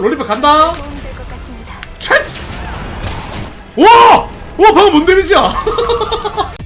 롤리파 간다. 쳇! 와! 와 방금 뭔 데미지야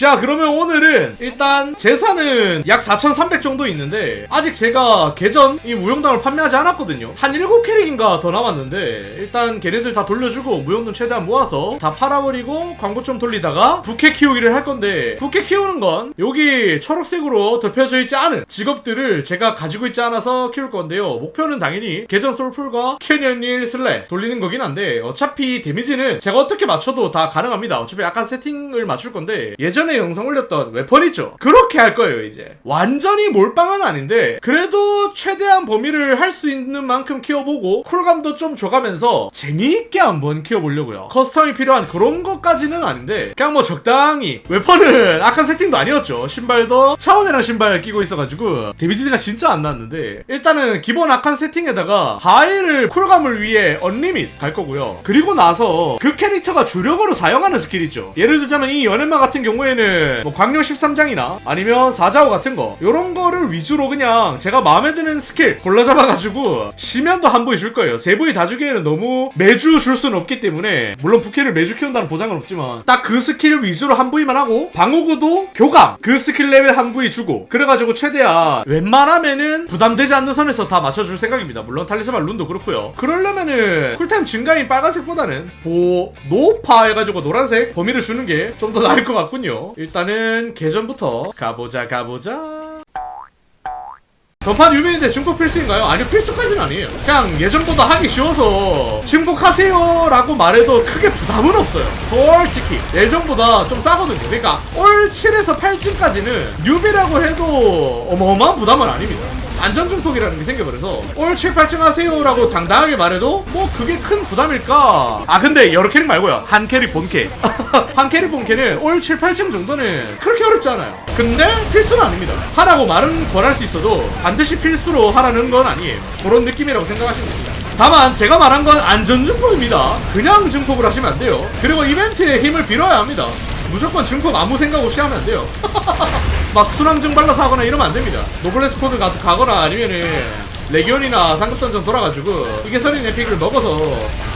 자 그러면 오늘은 일단 재산은 약 4,300 정도 있는데 아직 제가 계전 이 무용담을 판매하지 않았거든요. 한 7캐릭인가 더 남았는데 일단 걔네들 다 돌려주고 무용돈 최대한 모아서 다 팔아버리고 광고 좀 돌리다가 부캐 키우기를 할 건데 부캐 키우는 건 여기 초록색으로 덮여져 있지 않은 직업들을 제가 가지고 있지 않아서 키울 건데요. 목표는 당연히 계전 솔풀과 캐년일 슬래 돌리는 거긴 한데 어차피 데미지는 제가 어떻게 맞춰도 다 가능합니다. 어차피 약간 세팅을 맞출 건데 예전에 영상 올렸던 웨펀 있죠. 그렇게 할 거예요 이제. 완전히 몰빵은 아닌데 그래도 최대한 범위를 할 수 있는 만큼 키워보고 쿨감도 좀 줘가면서 재미있게 한번 키워보려고요. 커스텀이 필요한 그런 것까지는 아닌데 그냥 뭐 적당히 웨펀은 악한 세팅도 아니었죠. 신발도 차원이랑 신발 끼고 있어가지고 데미지가 진짜 안 났는데 일단은 기본 악한 세팅에다가 하이를 쿨감을 위해 언리밋 갈 거고요. 그리고 나서 그 캐릭터가 주력으로 사용하는 스킬 있죠. 예를 들자면 이 연애마 같은 경우에는 뭐 광룡 13장이나 아니면 사자오 같은 거 요런 거를 위주로 그냥 제가 마음에 드는 스킬 골라 잡아가지고 시면도 한 부위 줄 거예요. 세 부위 다 주기에는 너무 매주 줄 수는 없기 때문에 물론 부캐를 매주 키운다는 보장은 없지만 딱 그 스킬 위주로 한 부위만 하고 방어구도 교감 그 스킬 레벨 한 부위 주고 그래가지고 최대한 웬만하면은 부담되지 않는 선에서 다 맞춰줄 생각입니다. 물론 탈리스만 룬도 그렇고요. 그러려면은 쿨타임 증가인 빨간색보다는 보 노파 해가지고 노란색 범위를 주는 게 좀 더 나을 것 같군요 일단은 계전부터 가보자 가보자. 전판 유명인데 중국 필수인가요? 아니요 필수까지는 아니에요. 그냥 예전보다 하기 쉬워서 중국하세요 라고 말해도 크게 부담은 없어요. 솔직히. 예전보다 좀 싸거든요. 그러니까 올 7에서 8쯤까지는 뉴비라고 해도 어마어마한 부담은 아닙니다 안전중폭이라는 게 생겨버려서 올 7, 8층 하세요 라고 당당하게 말해도 뭐 그게 큰 부담일까? 아 근데 여러 캐릭 말고요. 한 캐릭 본 캐 한 캐릭 본 캐는 올 7, 8층 정도는 그렇게 어렵지 않아요. 근데 필수는 아닙니다. 하라고 말은 권할 수 있어도 반드시 필수로 하라는 건 아니에요. 그런 느낌이라고 생각하시면 됩니다. 다만 제가 말한 건 안전중폭입니다. 그냥 중폭을 하시면 안 돼요. 그리고 이벤트의 힘을 빌어야 합니다 무조건 중폭 아무 생각 없이 하면 안 돼요 막 순항증 발라서 하거나 이러면 안 됩니다. 노블레스 코드 가, 가거나 아니면은 레기온이나 상급 던전 돌아가지고 이게 서린 에픽을 먹어서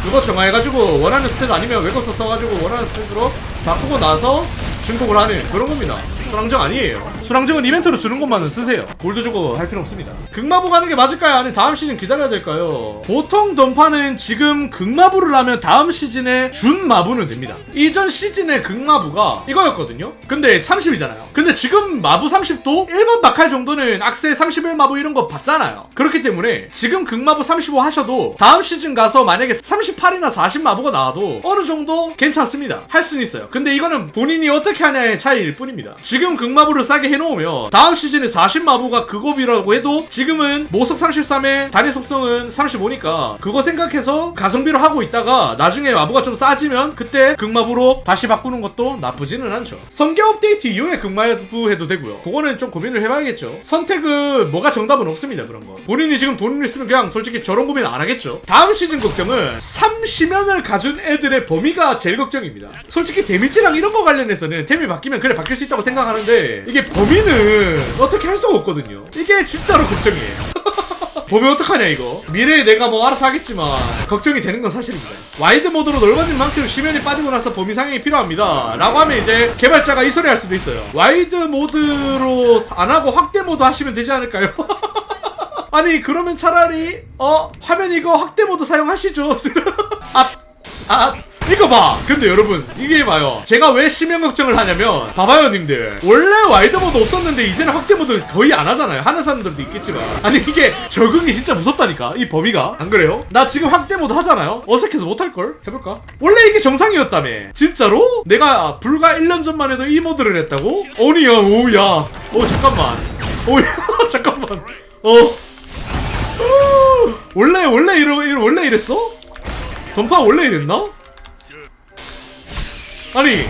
그거 정화해가지고 원하는 스탯 아니면 외국서 써가지고 원하는 스탯으로 바꾸고 나서 증폭을 하는 그런 겁니다. 순항증 아니에요. 순항증은 이벤트로 주는 것만은 쓰세요. 골드 주고 할 필요 없습니다. 극마부 가는 게 맞을까요? 아니 다음 시즌 기다려야 될까요? 보통 던파는 지금 극마부를 하면 다음 시즌에 준 마부는 됩니다. 이전 시즌의 극마부가 이거였거든요. 근데 30이잖아요. 근데 지금 마부 30도 1번 박할 정도는 악세 31 마부 이런 거 봤잖아요. 그렇기 때문에 지금 극마부 35 하셔도 다음 시즌 가서 만약에 38이나 40 마부가 나와도 어느 정도 괜찮습니다. 할 수는 있어요. 근데 이거는 본인이 어떻게 하냐의 차이일 뿐입니다. 지금 극마부를 싸게 해놓으면 다음 시즌에 40 마부가 그겁이라고 해도 지금은 모속 33에 단위 속성은 35니까 그거 생각해서 가성비로 하고 있다가 나중에 마부가 좀 싸지면 그때 극마부로 다시 바꾸는 것도 나쁘지는 않죠. 성격 업데이트 이후에 극마부 해도 되고요. 그거는 좀 고민을 해봐야겠죠. 선택은 뭐가 정답은 없습니다. 그런 거. 본인이 지금 돈을 쓰면 그냥 솔직히 저런 고민 안 하겠죠. 다음 시즌 걱정은 30면을 가진 애들의 범위가 제일 걱정입니다. 솔직히 데미지랑 이런 거 관련해서는 템이 바뀌면 그래 바뀔 수 있다고 생각하는 데 이게 범위는 어떻게 할 수가 없거든요. 이게 진짜로 걱정이에요. 범위 어떡하냐 이거 미래에 내가 뭐 알아서 하겠지만 걱정이 되는 건 사실입니다 와이드 모드로 넓어진 만큼 시면이 빠지고 나서 범위 상향이 필요합니다 라고 하면 이제 개발자가 이 소리 할 수도 있어요 와이드 모드로 안 하고 확대 모드 하시면 되지 않을까요? 아니 그러면 차라리 어 화면 이거 확대 모드 사용하시죠 아, 아 이거 봐 근데 여러분 이게 봐요 제가 왜 심연 걱정을 하냐면 봐봐요 님들 원래 와이드 모드 없었는데 이제는 확대 모드 거의 안 하잖아요 하는 사람들도 있겠지만 아니 이게 적응이 진짜 무섭다니까 이 범위가 안 그래요? 나 지금 확대 모드 하잖아요 어색해서 못할걸? 해볼까? 원래 이게 정상이었다며 진짜로? 내가 불과 1년 전만 해도 이 모드를 했다고? 아니야 오우야 오 잠깐만 오야 잠깐만 어 원래 원래 이러 이러- 원래 이랬어? 던파 원래 이랬나? 아니.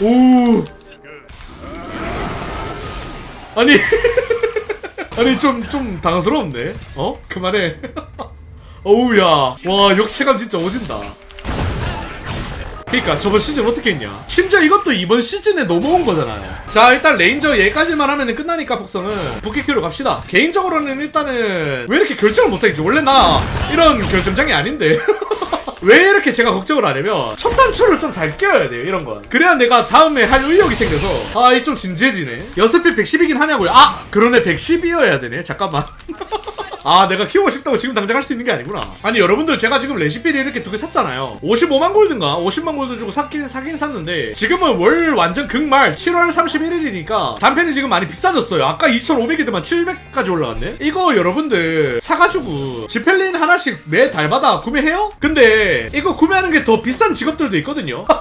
오. 아니. 아니 좀좀 당황스러운데? 어? 그만해. 어우야. 와 역체감 진짜 오진다. 그니까 저번 시즌 어떻게 했냐? 심지어 이것도 이번 시즌에 넘어온 거잖아요. 자 일단 레인저 얘까지만 하면 끝나니까 복성은 부캐큐로 갑시다. 개인적으로는 일단은 왜 이렇게 결정을 못하겠지? 원래 나 이런 결정장이 아닌데 왜 이렇게 제가 걱정을 하냐면 첫 단추를 좀 잘 껴야 돼요 이런 건. 그래야 내가 다음에 할 의욕이 생겨서. 아이 좀 진지해지네. 6피 110이긴 하냐고요. 아 그러네. 110이어야 되네. 잠깐만 아 내가 키우고 싶다고 지금 당장 할 수 있는 게 아니구나. 아니 여러분들 제가 지금 레시피를 이렇게 두 개 샀잖아요. 55만 골드인가 50만 골드 주고 샀긴 사긴 샀는데 지금은 월 완전 극말 7월 31일이니까 단편이 지금 많이 비싸졌어요. 아까 2,500이더만 700까지 올라갔네? 이거 여러분들 사가지고 지펠린 하나씩 매 달마다 구매해요? 근데 이거 구매하는 게 더 비싼 직업들도 있거든요.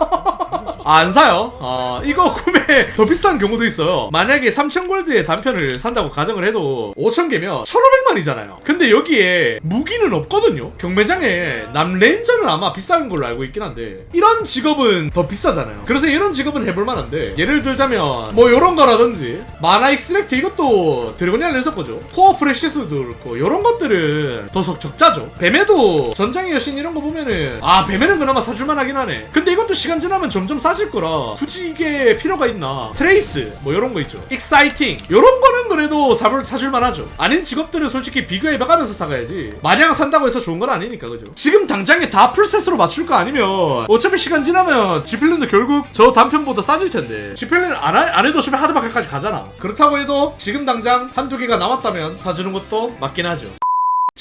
아, 안 사요. 어, 이거 구매 더 비싼 경우도 있어요. 만약에 3,000골드의 단편을 산다고 가정을 해도 5,000개면 1,500만이잖아요. 근데 여기에 무기는 없거든요. 경매장에 남레인저는 아마 비싼 걸로 알고 있긴 한데 이런 직업은 더 비싸잖아요. 그래서 이런 직업은 해볼 만한데 예를 들자면 뭐 이런 거라든지 마나 익스트랙트 이것도 드래곤이알 랜서 거죠. 코어 프레시스도 그렇고 이런 것들은 더 적- 적자죠. 뱀에도 전장의 여신 이런 거 보면은 아 뱀에는 그나마 사줄만 하긴 하네. 근데 이것도 시간 지나면 점점 싸질 거라 굳이 이게 필요가 있나? 트레이스 뭐 이런 거 있죠. 익사이팅 이런 거는 그래도 사볼 사줄만 하죠. 아닌 직업들은 솔직히 비교해봐가면서 사가야지. 마냥 산다고 해서 좋은 건 아니니까 그죠. 지금 당장에 다 풀셋으로 맞출 거 아니면 어차피 시간 지나면 지필린도 결국 저 단편보다 싸질 텐데 지필린 안, 하- 안 해도 싶으면 하드바까지 가잖아. 그렇다고 해도 지금 당장 한두 개가 남았다면 사주는 것도 맞긴 하죠.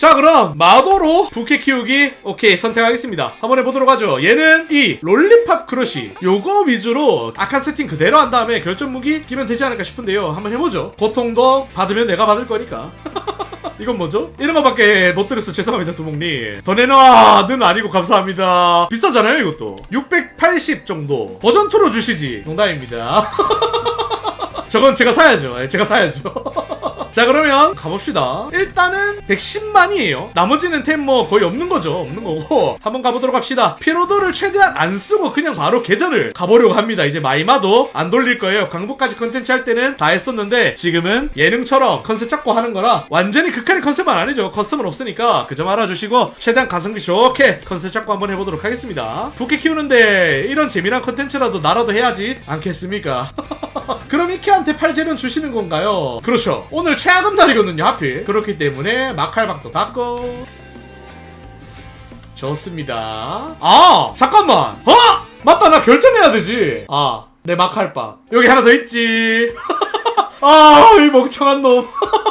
자 그럼 마도로 부캐 키우기 오케이 선택하겠습니다. 한번 해보도록 하죠. 얘는 이 롤리팝 크러쉬. 요거 위주로 아까 세팅 그대로 한 다음에 결정 무기 끼면 되지 않을까 싶은데요. 한번 해보죠. 고통도 받으면 내가 받을 거니까. 이건 뭐죠? 이런 거밖에 못 들었어. 죄송합니다 두목님. 더 내놔는 아니고 감사합니다. 비싸잖아요 이것도. 680 정도. 버전 2로 주시지. 농담입니다. 저건 제가 사야죠. 예, 제가 사야죠 자 그러면 가봅시다. 일단은 110만이에요. 나머지는 템 뭐 거의 없는 거죠. 없는 거고. 한번 가보도록 합시다. 피로도를 최대한 안 쓰고 그냥 바로 계절을 가보려고 합니다. 이제 마이마도 안 돌릴 거예요. 광복까지 컨텐츠 할 때는 다 했었는데 지금은 예능처럼 컨셉 잡고 하는 거라 완전히 극한의 컨셉은 아니죠. 커스텀은 없으니까 그 점 알아주시고 최대한 가성비 좋게 컨셉 잡고 한번 해보도록 하겠습니다. 부캐 키우는데 이런 재미난 컨텐츠라도 나라도 해야지 않겠습니까? 그럼 이키한테 팔재련 주시는 건가요? 그렇죠. 오늘 최하금 날이거든요, 하필. 그렇기 때문에 마칼박도 받고. 좋습니다. 아! 잠깐만! 어! 맞다, 나 결정해야 되지! 아, 내 마칼박. 여기 하나 더 있지. 아, 이 멍청한 놈.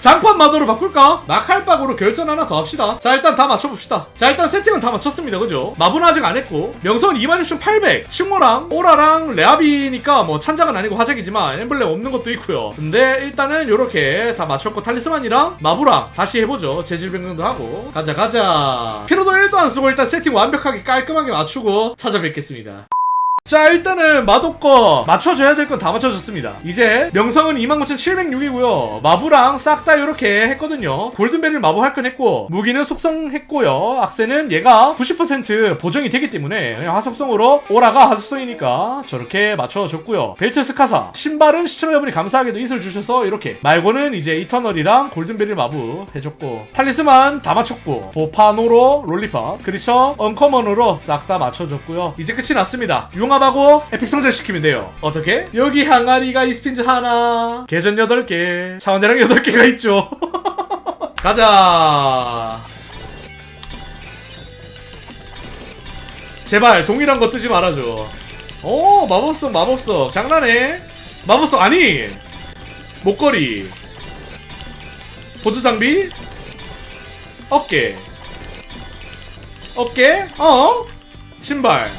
장판 마도로 바꿀까? 마칼박으로 결전 하나 더 합시다. 자, 일단 다 맞춰봅시다. 자, 일단 세팅은 다 맞췄습니다. 그죠? 마부는 아직 안 했고, 명성은 26,800. 칭호랑 오라랑 레아비니까 뭐 찬장은 아니고 화작이지만 엠블렘 없는 것도 있고요. 근데 일단은 요렇게 다 맞췄고, 탈리스만이랑 마부랑 다시 해보죠. 재질 변경도 하고. 가자, 가자. 피로도 1도 안 쓰고 일단 세팅 완벽하게 깔끔하게 맞추고 찾아뵙겠습니다. 자 일단은 마도거 맞춰줘야 될 건 다 맞춰줬습니다. 이제 명성은 29,706이고요. 마부랑 싹 다 이렇게 했거든요. 골든벨을 마부 할 건 했고 무기는 속성했고요. 악세는 얘가 90% 보정이 되기 때문에 그냥 하속성으로 오라가 하속성이니까 저렇게 맞춰줬고요. 벨트 스카사. 신발은 시청자분이 감사하게도 이슬 주셔서 이렇게 말고는 이제 이터널이랑 골든벨을 마부 해줬고 탈리스만 다 맞췄고 보파노로 롤리팝. 그리쳐 언커먼으로 싹 다 맞춰줬고요. 이제 끝이 났습니다 융합하고 에픽 성장 시키면 돼요. 어떻게? 여기 항아리가 이스핀즈 하나 계전 8개 차원대랑 8개가 있죠. 가자. 제발 동일한 거 뜨지 말아줘. 오 마법석 마법석 장난해? 마법석 아니! 목걸이. 보조 장비. 어깨. 어깨? 어? 신발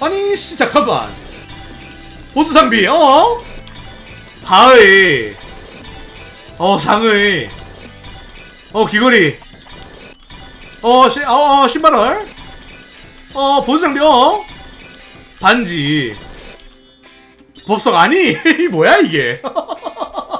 아니 씨 잠깐만 보조 장비 어? 하의 어 장의. 어 귀걸이. 어, 시, 어, 어 신발을 어 보조 장비 어? 반지. 법석 아니? 뭐야 이게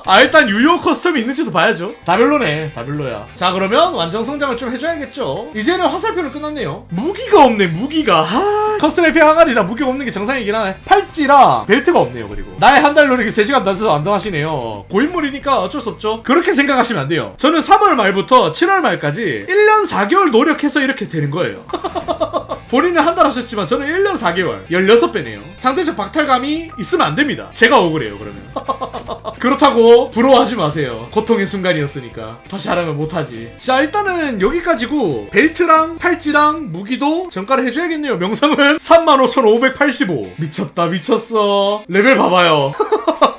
아 일단 유효 커스텀이 있는지도 봐야죠. 다 별로네 다 별로야. 자 그러면 완전 성장을 좀 해줘야겠죠. 이제는 화살표는 끝났네요. 무기가 없네 무기가. 하... 커스텀 에피 항아리라 무기가 없는 게 정상이긴 하네 팔찌랑 벨트가 없네요 그리고. 나의 한 달 노력이 3시간 단서 안당하시네요. 고인물이니까 어쩔 수 없죠. 그렇게 생각하시면 안 돼요. 저는 3월 말부터 7월 말까지 1년 4개월 노력해서 이렇게 되는 거예요 본인은 한 달 하셨지만 저는 1년 4개월 16배네요. 상대적 박탈감이 있으면 안 됩니다. 제가 억울해요 그러면. 그렇다고 부러워하지 마세요. 고통의 순간이었으니까. 다시 하라면 못하지. 자 일단은 여기까지고 벨트랑 팔찌랑 무기도 정가를 해줘야겠네요. 명성은 35,585 미쳤다 미쳤어. 레벨 봐봐요.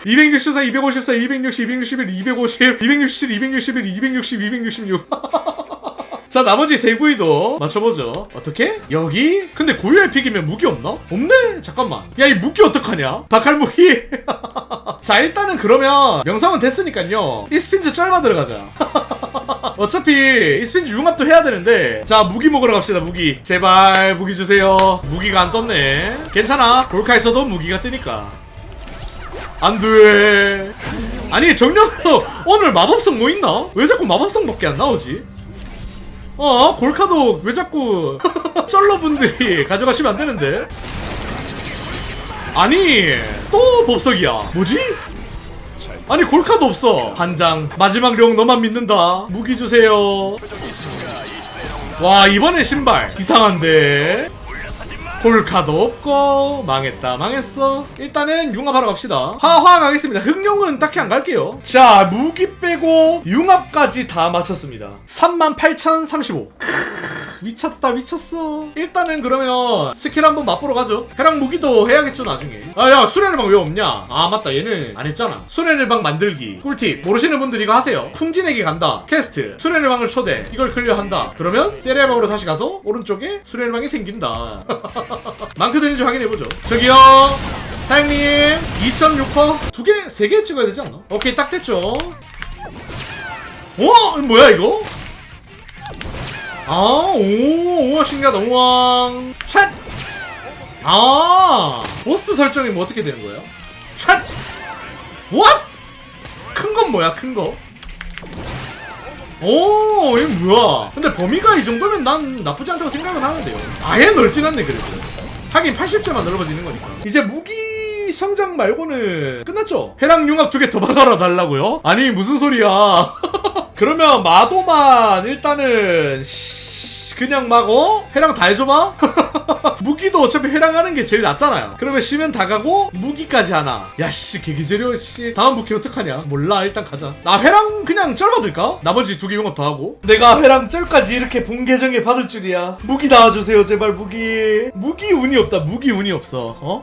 264, 254, 260, 261, 250, 267, 261, 260, 266. 자 나머지 세 부위도 맞춰보죠 어떻게? 여기? 근데 고유의 픽이면 무기 없나? 없네? 잠깐만 야 이 무기 어떡하냐? 박할 무기 자 일단은 그러면 명성은 됐으니까요 이 스핀즈 쩔마 들어가자 어차피 이 스핀즈 융합도 해야 되는데 자 무기 먹으러 갑시다 무기 제발 무기 주세요 무기가 안 떴네 괜찮아 골카에서도 무기가 뜨니까 안돼 아니 정령도 오늘 마법성 뭐 있나? 왜 자꾸 마법성밖에 안 나오지? 어 골카도 왜 자꾸 쩔러분들이 가져가시면 안 되는데? 아니 또 법석이야. 뭐지? 아니 골카도 없어. 한장 마지막 령 너만 믿는다. 무기 주세요. 와 이번에 신발. 이상한데 골카도 없고 망했다 망했어. 일단은 융합하러 갑시다. 화화 가겠습니다. 흑룡은 딱히 안 갈게요. 자 무기 빼고 융합까지 다 맞췄습니다. 38,035 미쳤다 미쳤어. 일단은 그러면 스킬 한번 맛보러 가죠. 해랑 무기도 해야겠죠 나중에. 아 야 수련의 방왜 없냐? 아 맞다. 얘는 안 했잖아. 수련의 방 만들기. 꿀팁. 모르시는 분들 이거 하세요. 풍진에게 간다. 퀘스트. 수련의 방을 초대. 이걸 클리어한다. 그러면 세레의 방으로 다시 가서 오른쪽에 수련의 방이 생긴다. 많게 되는지 확인해보죠. 저기요. 사장님 2.6퍼? 두 개, 세 개 찍어야 되지 않나? 오케이 딱 됐죠. 어? 뭐야 이거? 아, 오, 우와, 신기하다, 우왕. 찻! 아, 보스 설정이 뭐 어떻게 되는 거예요? 찻! What? 큰건 뭐야, 큰 거? 오, 이게 뭐야? 근데 범위가 이 정도면 난 나쁘지 않다고 생각은 하는데요. 아예 넓진 않네, 그래도. 하긴 80점만 넓어지는 거니까. 이제 무기 성장 말고는 끝났죠? 해랑 융합 두 개 더 박아라 달라고요? 아니, 무슨 소리야. 그러면 마도만 일단은 씨, 그냥 막 어? 해랑 다 해줘봐? 무기도 어차피 해랑 하는 게 제일 낫잖아요. 그러면 쉬면 다 가고 무기까지 하나. 야씨 개기재료 씨. 다음 무기 어떡하냐? 몰라 일단 가자. 나 회랑 그냥 쩔 받을까? 나머지 두 개 용업 더 하고. 내가 회랑 쩔까지 이렇게 본 계정에 받을 줄이야. 무기 나와주세요 제발 무기. 무기 운이 없다 무기 운이 없어. 어?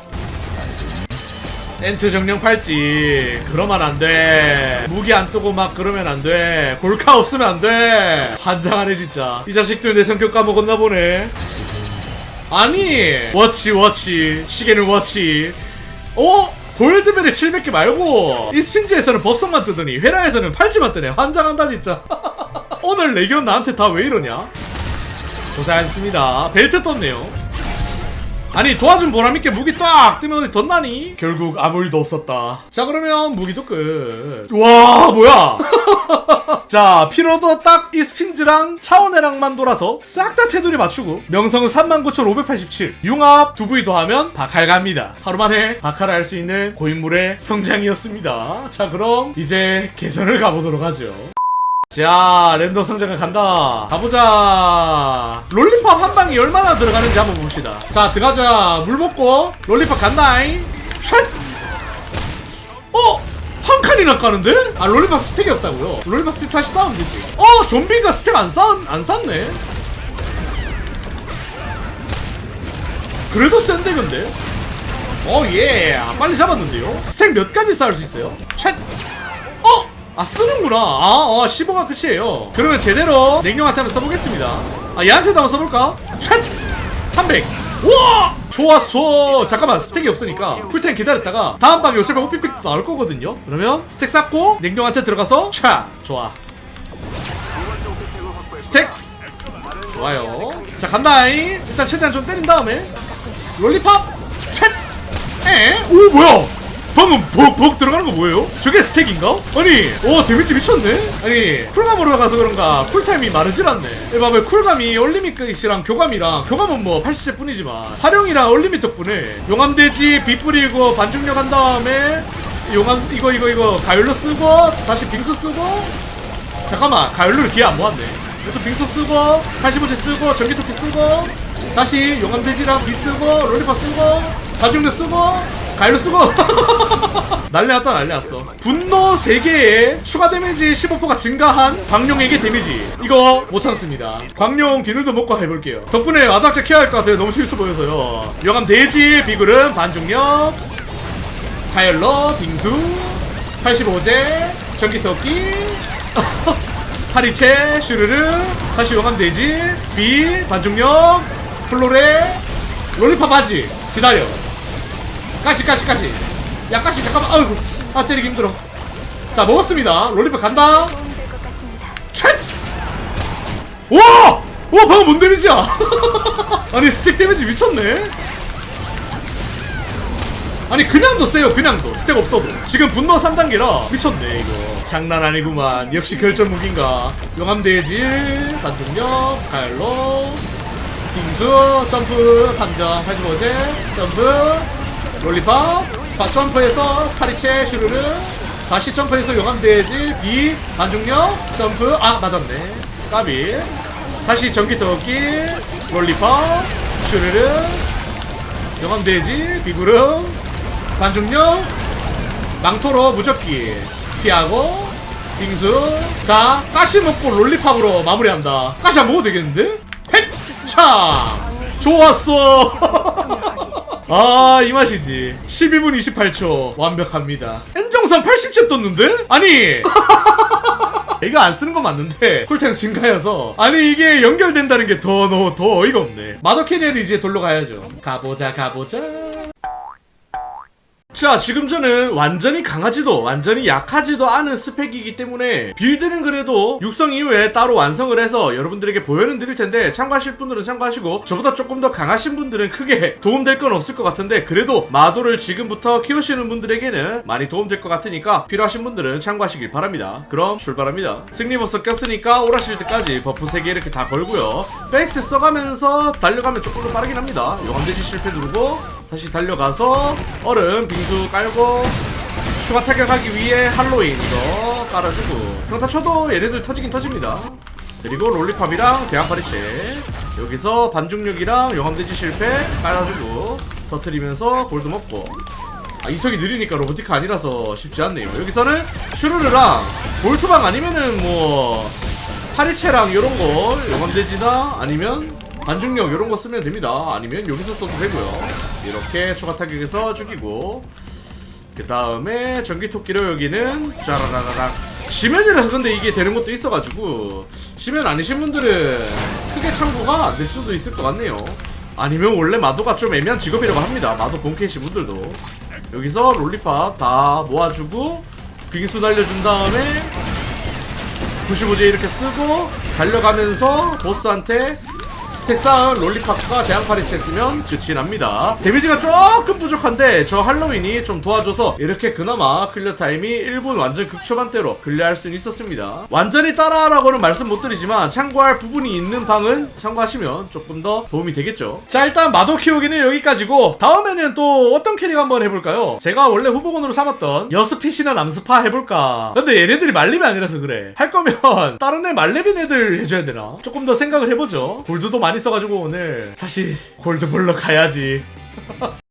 엔트 정령 팔찌. 그러면 안돼. 무기 안 뜨고 막 그러면 안돼. 골카 없으면 안돼. 한장하네 진짜. 이 자식들 내 성격 까먹었나 보네. 아니 워치 워치. 시계는 워치. 어? 골드벨을 700개 말고 이 스핀즈에서는 법성만 뜨더니 회라에서는 팔찌만 뜨네. 환장한다 진짜. 오늘 레기온 나한테 다 왜 이러냐? 고생하셨습니다. 벨트 떴네요 아니 도와준 보람있게 무기 딱 뜨면 덧나니? 결국 아무 일도 없었다. 자 그러면 무기도 끝와 뭐야? 자 피로도 딱 이 스핀즈랑 차원해랑만 돌아서 싹 다 테두리 맞추고 명성은 39,587 융합 두 부위 더하면 박할 갑니다. 하루 만에 박할을 할 수 있는 고인물의 성장이었습니다. 자 그럼 이제 개전을 가보도록 하죠 자 랜덤 성장을 간다. 가보자. 롤리팝 한 방이 얼마나 들어가는지 한번 봅시다. 자 들어가자. 물 먹고 롤리팝 간다잉 촤 어? 한 칸이나 까는데? 아 롤리팝 스택이 없다고요? 롤리팝 스택 다시 싸우면 되지. 어 좀비가 스택 안 쌓, 안 쌓네. 그래도 센데 근데? 어예. 빨리 잡았는데요? 스택 몇 가지 쌓을 수 있어요? 촤 어? 아 쓰는구나. 아 어, 15가 끝이에요. 그러면 제대로 냉정한테 한번 써보겠습니다. 아 얘한테도 한번 써볼까? 촤 300 우와! 좋았어. 잠깐만 스택이 없으니까 쿨타임 기다렸다가 다음 방에 어차피 호피픽도 나올 거거든요. 그러면 스택 쌓고 냉정한테 들어가서 촤! 좋아. 스택! 좋아요. 자 간다잉. 일단 최대한 좀 때린 다음에 롤리팝! 촤! 에? 오 뭐야 방금 벅, 벅 들어가는 거 뭐예요? 저게 스택인가? 아니 오 데미지 미쳤네 아니 쿨감으로 가서 그런가 쿨타임이 마르질 않네 이 봐봐 쿨감이 얼리밋이랑 교감이랑 교감은 뭐 80째 뿐이지만 활용이랑 얼리밋 덕분에 용암돼지 비 뿌리고 반중력 한 다음에 용암 이거 이거 이거 가열로 쓰고 다시 빙수 쓰고 잠깐만 가열로를 기회 안 모았네 이것도 빙수 쓰고 85째 쓰고 전기토끼 쓰고 다시 용암돼지랑 비 쓰고 롤리파 쓰고 가중력 쓰고 가일로 쓰고. 난리 났다 난리 났어. 분노 3개에 추가 데미지 15%가 증가한 광룡에게 데미지. 이거 못 참습니다. 광룡 비늘도 먹고 해볼게요. 덕분에 마닥자 케어할 것 같아요. 너무 재밌어 보여서요. 용암 돼지 비굴은 반중력. 파일러 빙수. 85제 전기토끼. 파리채 슈르르. 다시 용암 돼지 비 반중력. 플로레. 롤리파 바지 기다려 까시 까시 까시. 야 까시 잠깐만. 아이고 아 때리기 힘들어. 자 먹었습니다. 롤리파 간다. 촤! 와! 와 방금 뭔 데미지야? 아니 스택 데미지 미쳤네. 아니 그냥도 세요 그냥도. 스택 없어도. 지금 분노 3단계라 미쳤네 이거. 장난 아니구만. 역시 결전 무기인가. 용암돼지 반동력 가열로. 빙수 점프 판정 85제 점프 롤리팝 바 점프해서 파리채 슈르르. 다시 점프해서 용암돼지. 비 반중력 점프. 아 맞았네. 까비. 다시 전기토끼. 롤리팝 슈르르. 용암돼지 비구름. 반중력. 망토로 무적기. 피하고 빙수. 자 가시 먹고 롤리팝으로 마무리한다. 가시 안 먹어도 되겠는데? 핵차 좋았어 아 이 맛이지. 12분 28초. 완벽합니다. 엔정산 80째 떴는데? 아니! 이거 안 쓰는 거 맞는데? 쿨타임 증가여서. 아니 이게 연결된다는 게 더 더 더 어이가 없네. 마더 캐리어를 이제 돌러 가야죠. 가보자 가보자 자 지금 저는 완전히 강하지도 완전히 약하지도 않은 스펙이기 때문에 빌드는 그래도 육성 이후에 따로 완성을 해서 여러분들에게 보여는 드릴 텐데 참고하실 분들은 참고하시고 저보다 조금 더 강하신 분들은 크게 도움될 건 없을 것 같은데 그래도 마도를 지금부터 키우시는 분들에게는 많이 도움될 것 같으니까 필요하신 분들은 참고하시길 바랍니다. 그럼 출발합니다. 승리버섯 꼈으니까 오라실 때까지 버프 3개 이렇게 다 걸고요. 백스 써가면서 달려가면 조금 더 빠르긴 합니다. 용암돼지 실패 누르고 다시 달려가서 얼음 빙수 깔고 추가 타격하기 위해 할로윈 이거 깔아주고. 평타 쳐도 얘네들 터지긴 터집니다. 그리고 롤리팝이랑 대왕파리채. 여기서 반중력이랑 영암돼지 실패 깔아주고 터트리면서 골드 먹고. 아 이석이 느리니까 로보티카 아니라서 쉽지 않네요. 여기서는 슈르르랑 볼트방 아니면은 뭐 파리채랑 요런거 영암돼지나 아니면 반중력 이런 거 쓰면 됩니다. 아니면 여기서 써도 되고요. 이렇게 추가 타격에서 죽이고 그 다음에 전기토끼로 여기는 짜라라라랑 시면이라서 근데 이게 되는 것도 있어가지고 시면 아니신 분들은 크게 참고가 안될 수도 있을 것 같네요. 아니면 원래 마도가 좀 애매한 직업이라고 합니다. 마도 본캐시 분들도 여기서 롤리팝 다 모아주고 빙수 날려준 다음에 95제 이렇게 쓰고 달려가면서 보스한테 스택 쌓은 롤리팝과 대항파리 채 쓰면 끝이 납니다. 데미지가 조금 부족한데 저 할로윈이 좀 도와줘서 이렇게 그나마 클리어 타임이 1분 완전 극초반대로 클리어할 수 있었습니다. 완전히 따라하라고는 말씀 못 드리지만 참고할 부분이 있는 방은 참고하시면 조금 더 도움이 되겠죠. 자 일단 마도 키우기는 여기까지고 다음에는 또 어떤 캐릭 한번 해볼까요? 제가 원래 후보군으로 삼았던 여스핏이나 남스파 해볼까 근데 얘네들이 말렙이 아니라서 그래 할 거면 다른 애 말렙인 애들 해줘야 되나? 조금 더 생각을 해보죠 골드도 많이 써가지고 오늘 다시 골드 벌러 가야지